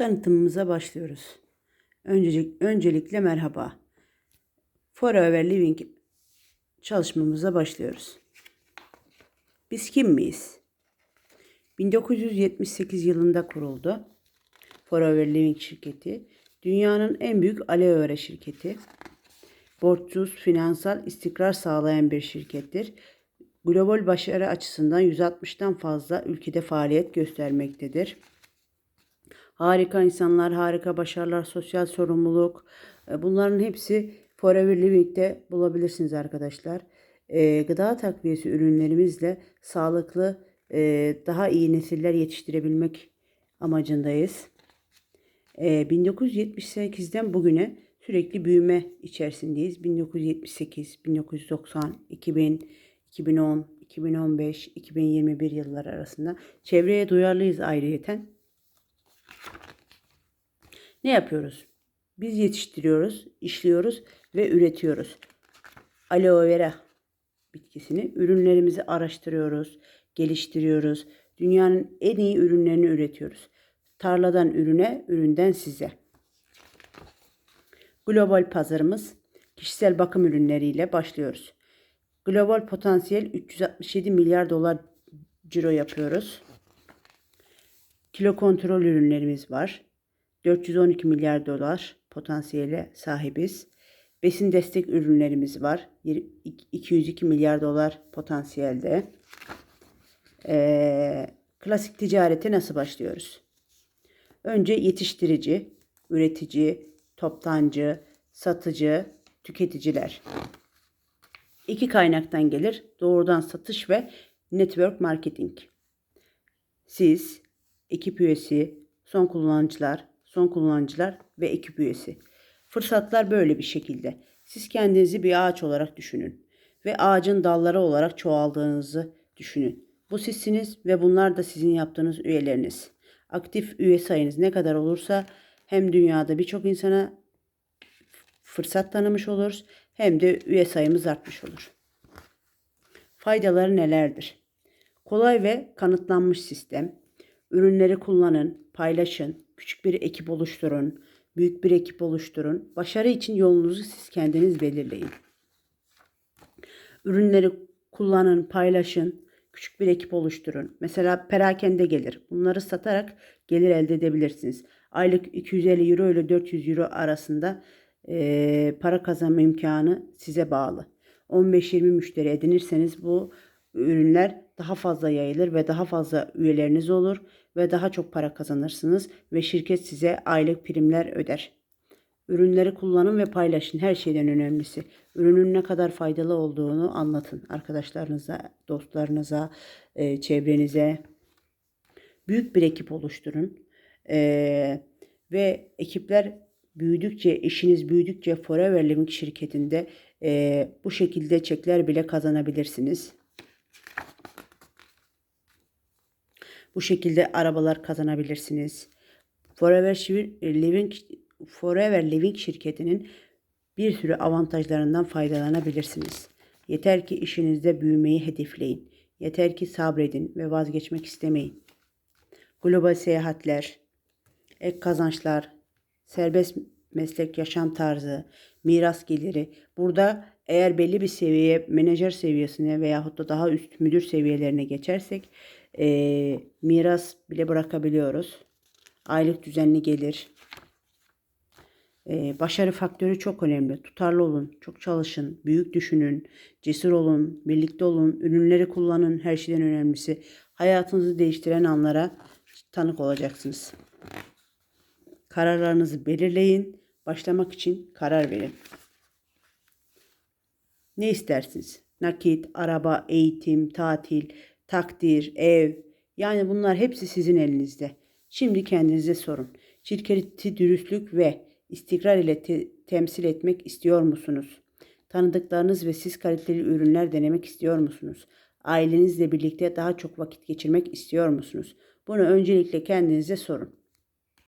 Tanıtımımıza başlıyoruz. Öncelik, öncelikle merhaba. Forever Living çalışmamıza başlıyoruz. Biz kim miyiz? 1978 yılında kuruldu. Forever Living şirketi. Dünyanın en büyük aloe vera şirketi. Borçsuz, finansal istikrar sağlayan bir şirkettir. Global başarı açısından 160'tan fazla ülkede faaliyet göstermektedir. Harika insanlar, harika başarılar, sosyal sorumluluk. e, Bunların hepsi Forever Living'de bulabilirsiniz arkadaşlar. E, gıda takviyesi ürünlerimizle sağlıklı, e, daha iyi nesiller yetiştirebilmek amacındayız. E, 1978'den bugüne sürekli büyüme içerisindeyiz. 1978, 1990, 2000, 2010, 2015, 2021 yılları arasında çevreye duyarlıyız ayrıyeten. Ne yapıyoruz? Biz yetiştiriyoruz, işliyoruz ve üretiyoruz. Aloe vera bitkisini, ürünlerimizi araştırıyoruz, geliştiriyoruz. Dünyanın en iyi ürünlerini üretiyoruz. Tarladan ürüne, üründen size. Global pazarımız kişisel bakım ürünleriyle başlıyoruz. Global potansiyel 367 milyar dolar ciro yapıyoruz. Kilo kontrol ürünlerimiz var. 412 milyar dolar potansiyele sahibiz. Besin destek ürünlerimiz var. 202 milyar dolar potansiyelde. Ee, klasik ticarete nasıl başlıyoruz? Önce yetiştirici, üretici, toptancı, satıcı, tüketiciler. İki kaynaktan gelir. Doğrudan satış ve network marketing. Siz, ekip üyesi, son kullanıcılar, son kullanıcılar ve ekip üyesi. Fırsatlar böyle bir şekilde. Siz kendinizi bir ağaç olarak düşünün ve ağacın dalları olarak çoğaldığınızı düşünün. Bu sizsiniz ve bunlar da sizin yaptığınız üyeleriniz. Aktif üye sayınız ne kadar olursa hem dünyada birçok insana fırsat tanımış oluruz hem de üye sayımız artmış olur. Faydaları nelerdir? Kolay ve kanıtlanmış sistem. Ürünleri kullanın, paylaşın, küçük bir ekip oluşturun, büyük bir ekip oluşturun. Başarı için yolunuzu siz kendiniz belirleyin. Ürünleri kullanın, paylaşın, küçük bir ekip oluşturun. Mesela perakende gelir. Bunları satarak gelir elde edebilirsiniz. Aylık 250 euro ile 400 euro arasında e, para kazanma imkanı size bağlı. 15-20 müşteri edinirseniz bu ürünler daha fazla yayılır ve daha fazla üyeleriniz olur ve daha çok para kazanırsınız ve şirket size aylık primler öder. Ürünleri kullanın ve paylaşın. Her şeyden önemlisi. Ürünün ne kadar faydalı olduğunu anlatın arkadaşlarınıza, dostlarınıza, e, çevrenize. Büyük bir ekip oluşturun. E, ve ekipler büyüdükçe, işiniz büyüdükçe Forever Living şirketinde e, bu şekilde çekler bile kazanabilirsiniz. Bu şekilde arabalar kazanabilirsiniz. Forever Living Forever Living şirketinin bir sürü avantajlarından faydalanabilirsiniz. Yeter ki işinizde büyümeyi hedefleyin. Yeter ki sabredin ve vazgeçmek istemeyin. Global seyahatler, ek kazançlar, serbest meslek yaşam tarzı, miras geliri. Burada eğer belli bir seviyeye, menajer seviyesine veyahut da daha üst müdür seviyelerine geçersek e, miras bile bırakabiliyoruz. Aylık düzenli gelir. E, başarı faktörü çok önemli. Tutarlı olun, çok çalışın, büyük düşünün, cesur olun, birlikte olun, ürünleri kullanın. Her şeyden önemlisi hayatınızı değiştiren anlara tanık olacaksınız. Kararlarınızı belirleyin. Başlamak için karar verin. Ne istersiniz? Nakit, araba, eğitim, tatil, takdir, ev. Yani bunlar hepsi sizin elinizde. Şimdi kendinize sorun. Şirketi dürüstlük ve istikrar ile te- temsil etmek istiyor musunuz? Tanıdıklarınız ve siz kaliteli ürünler denemek istiyor musunuz? Ailenizle birlikte daha çok vakit geçirmek istiyor musunuz? Bunu öncelikle kendinize sorun.